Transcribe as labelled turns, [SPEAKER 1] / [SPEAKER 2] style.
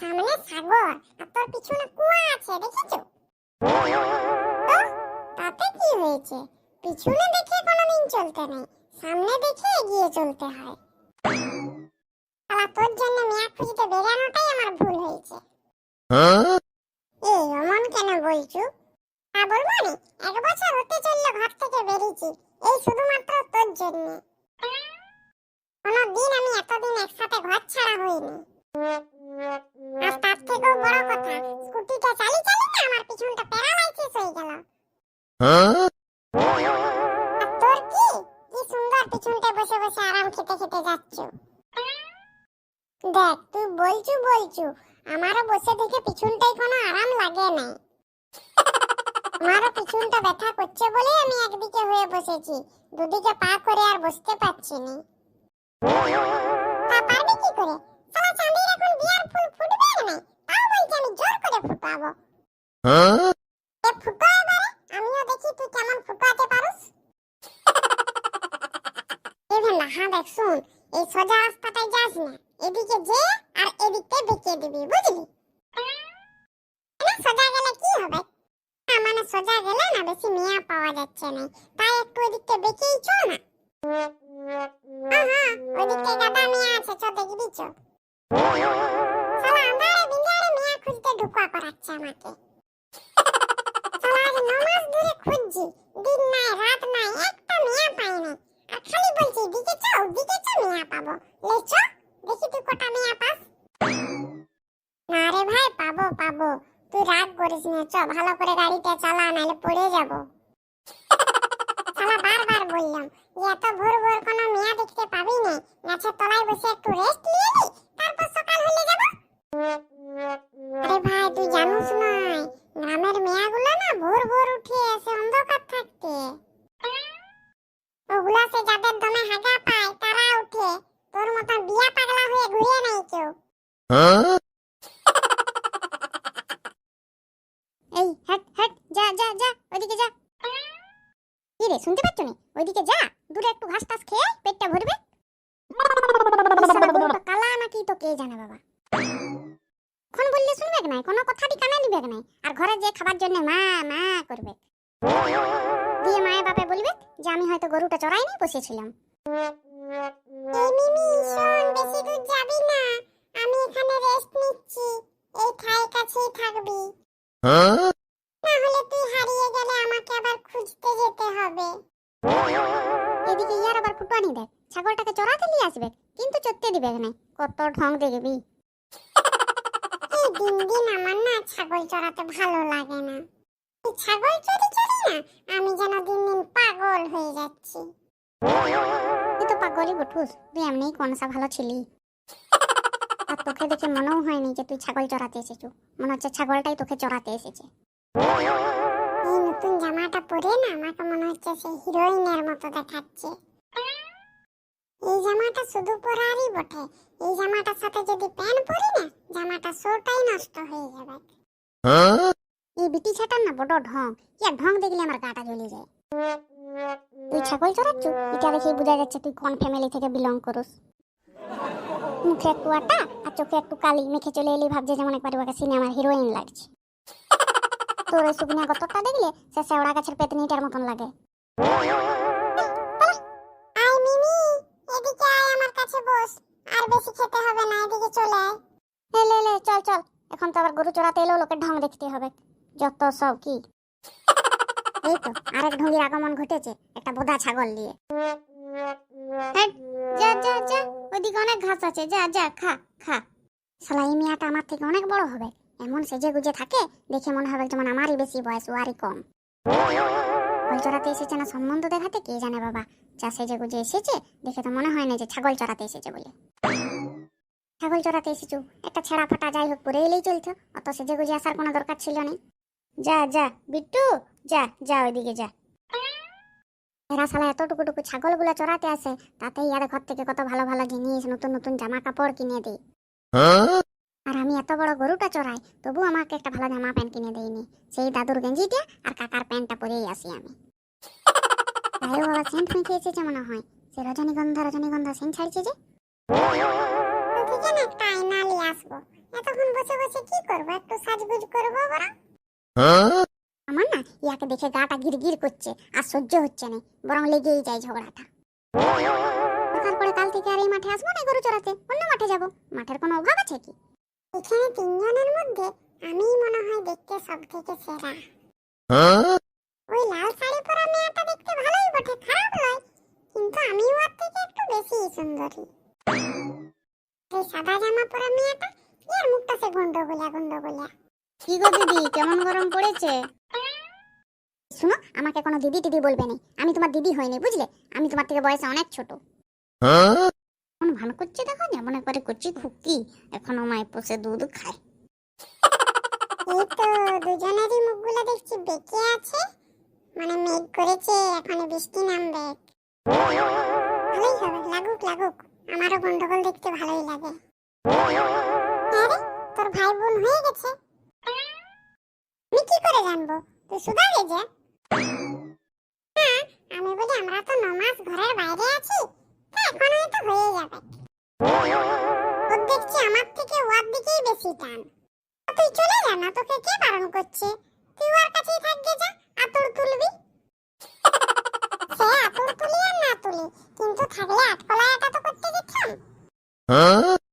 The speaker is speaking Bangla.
[SPEAKER 1] সামনে সাগর আর তোর পিছনে কুয়া আছে, দেখেছ? তাতে কি হয়েছে? পিছনে দেখে কোনোদিন চলতে নেই, সামনে দেখে এগিয়ে চলতে হয়। শালা, তোর জন্য মিয়া খুঁজতে বেরানোটাই আমার ভুল হয়েছে। এই, অমন কেন বলছু? তা বলব নি, এক বছর হতে চলল ঘর থেকে বেরিয়েছি, এই শুধুমাত্র তোর জন্য। কোনোদিন আমি এতদিন একসাথে ঘর ছাড়া হইনি। তোর কি? কি সুন্দর পিছনটা বসে বসে আরাম খেতে খেতে যাচ্ছ। দেখ তুই বলছু বলছু আমারও বসে থেকে পিছনটাই কোনো আরাম লাগে না আমারও পিছনটা ব্যথা করছে বলেই আমি একদিকে হয়ে বসেছি দুদিকে পা করে আর বসতে পারছি না। তা পারবি কি করে? সালা চাঁদের এখন বিয়ার ফুল ফুটবে নাই তাও বলছি আমি জোর করে ফুটাবো। এ ফুটো এবারে আমিও দেখি তুই কেমন ফুটাতে পারুস এভেন না হ্যাঁ দেখ, শুন, এই সোজা রাস্তাটায় যাস না, এদিকে যে আর এদিকতে বেঁকে দিবি, বুঝলি? সোজা গেলে কি হবে? মানে সোজা গেলে না বেশি মিয়া পাওয়া যাচ্ছে না, তাই একটু এদিকতে বেঁকেই চল না। আছে চ দেখবি চ করাচ্ছে আমাকে। শালা, আজ ন মাস ধরে খুঁজছি, দিন নাই, রাত নাই একটা দিকে চ দিকে চ মিয়া পাবো। লে চ দেখি তুই কটা মিয়া পাস? না রে ভাই, পাবো পাবো। তুই রাগ করিস না, চ, ভালো করে গাড়িটা চালা নাহলে পড়ে যাব। শালা বারবার বললাম এত ভোর ভোর কোনো মিয়া দেখতে পাবি না গাছের তলায় বসে একটু রেস্ট নিয়ে নি, তারপর সকাল হলে যাব? আরে ভাই, তুই জানিস নাই, গ্রামের মেয়াগুলো না ভোর ভোর উঠে এসে অন্ধকার থাকতে। ওগুলা সে যাদের দমে হাগা পায় তারা উঠে তোর মতন বিয়া পাগলা হয়ে ঘুরে নাই কেউ এই হট হট যা যা যা ওইদিকে যা। কি রে শুনতে পাচ্ছ নি? ওইদিকে যা। দূরে একটু ঘাস টাস খেয়ে পেটটা ভরবে। গরুটা কালা নাকি তো কে জানে বাবা। কোন বললে শুনবে নাই? কোনো কথাটি কানে নিবে নাই? আর ঘরে যে খাবার জন্য মা মা করবে। দিয়ে মায়ের বাপে বলবে যে আমি হয়তো গরুটা চড়াইনি বসেছিলাম। এই মিমি শোন বেশি দূর যাবি না। আমি এখানে রেস্ট নিচ্ছি। এই ঠাই কাছেই থাকবি। না চড়তে দিবে না কত ঢং দেখবি। দিন দিন আমার না ছাগল চড়াতে ভালো লাগে না। ছাগল চড়ি চড়ি না, আমি যেন দিন দিন পাগল হয়ে যাচ্ছি। তুই তো পাগলই বটুস, তুই এমনিই কোনসা ভালো ছিলি। আর তোকে দেখে মনেও হয়নি যে তুই ছাগল চড়াতে এসেছু। মনে হচ্ছে ছাগলটাই তোকে চড়াতে এসেছে। এই নতুন জামাটা পরে না, আমাকে মনে হচ্ছে সেই হিরোইনের মতো দেখাচ্ছে। এই জামাটা শুধু পরারই বটে। এই জামাটার সাথে যদি প্যান্ট পরি না জামাটা শোটাই নষ্ট হয়ে যাবে। এই বিটি ছাটার না বড় ঢং। ইয়া ঢং দেখলে আমার গাটা জ্বলে যায়। তুই ছাগল চড়াচ্ছু এটা দেখেই বোঝা যাচ্ছে তুই কোন ফ্যামিলি থেকে বিলং করুস। মুখে একটু আটা আর চোখে একটু কালি মেখে চলে এলি ভাবছে যেমন একবার ওকে সিনেমার হিরোইন লাগছে। তোর ওই সুবিনা গতটা দেখলে সে শেওড়া গাছের পেতনিটার মতন লাগে। কাছে বস, আর বেশি খেতে হবে না, এদিকে চলে আয়। লে লে, চল চল। এখন তো আবার গরু চড়াতে এলেও লোকের ঢং দেখতে হবে। যত সব কি। এই তো, আরেক ঢঙ্গির আগমন ঘটেছে, একটা বোধা ছাগল নিয়ে। যা যা যা, ওইদিকে অনেক ঘাস আছে, যা যা, খা খা। শালা, এই মিয়াটা আমার থেকে অনেক বড় হবে। এমন সেজে গুজে থাকে, দেখে মনে হবে যেমন আমারই বেশি বয়স ও আরই কম। ছাগল চড়াতে এসেছে না সম্বন্ধ দেখাতে, কে জানে বাবা। যা সেজে গুজে এসেছে, দেখে তো মনে হয় না যে ছাগল চড়াতে এসেছে বলে। ছাগল চড়াতে এসেছু, একটা ছেঁড়া ফাটা যাই হোক পরে এলেই চলতো অত সেজে গুজে আসার কোনো দরকার ছিল না যা যা, বিট্টু, যা যা ওইদিকে যা। এরা শালা এতটুকুটুকু ছাগলগুলো চড়াতে আসে তাতে ইয়ার ঘর থেকে কত ভালো ভালো জিনিস, নতুন নতুন জামা কাপড় কিনে দিই আর আমি এত বড় গরুটা চড়াই, তবু আমাকে একটা ভালো জামা প্যান্ট কিনে দেয়নি। সেই দাদুর গেঞ্জিটা আর কাকার প্যান্টটা পরেই আসি আমি। গায়ে বাবা সেন্ট মেখে এসেছে মনে হয়। সে রজনীগন্ধা রজনীগন্ধা সেন্ট ছাড়ছে যে। একটা আয়না নিয়ে আসব। এতক্ষণ বসে বসে কি করব? একটু সাজগুজ করব বরং। আমার না ইয়াকে দেখে গাটা গিরগির করছে আর সহ্য হচ্ছে না বরং লেগেই যায় ঝগড়াটা। পড়ে কাল থেকে আর এই মাঠে আসব না গরু চড়াতে? অন্য মাঠে যাব। মাঠের কোনো অভাব আছে কি? এখানে তিনজনের মধ্যে আমিই মনে হয় দেখতে সব থেকে সেরা ওই লাল শাড়ি পরা মেয়েটা দেখতে ভালোই বটে খারাপ নয় কিন্তু আমি ওর থেকে একটু বেশি সুন্দরী। এই সাদা জামা পরা মেয়েটা এর মুখটা সে গন্ডগোলা গন্ডগোলা? কি গো দিদি কেমন গরম পড়েছে? শুনো আমাকে কোনো দিদি টিদি বলবে না। আমি তোমার দিদি হইনি বুঝলে? আমি তোমার থেকে বয়সে অনেক ছোট। কোন ভান করছে দেখো যেমন একবারে করছি খুকি এখনও মায় পোষে দুধ খায়। এই তো দুজনেরই মুখগুলো দেখছি বেঁকে আছে। মানে মেঘ করেছে এখন বৃষ্টি নামবে। ভালোই হবে, লাগুক লাগুক। আমারও গন্ডগোল দেখতে ভালোই লাগে। আরে তোর ভাই বোন হয়ে গেছে। আমি কি করে জানব? তুই সুধা যে হ্যাঁ আমি বলি আমরা তো ন ঘরের বাইরে আছি। এখন হয়তো হয়ে যাবে। ওর দেখছি আমার থেকে ওর দিকেই বেশি টান। তুই চলে যা না, তোকে কে বারণ করছে? কলা তুলে আর না তুলি। কিন্তু থাকলে আট কলাটা তো করতে দিতাম হ্যাঁ?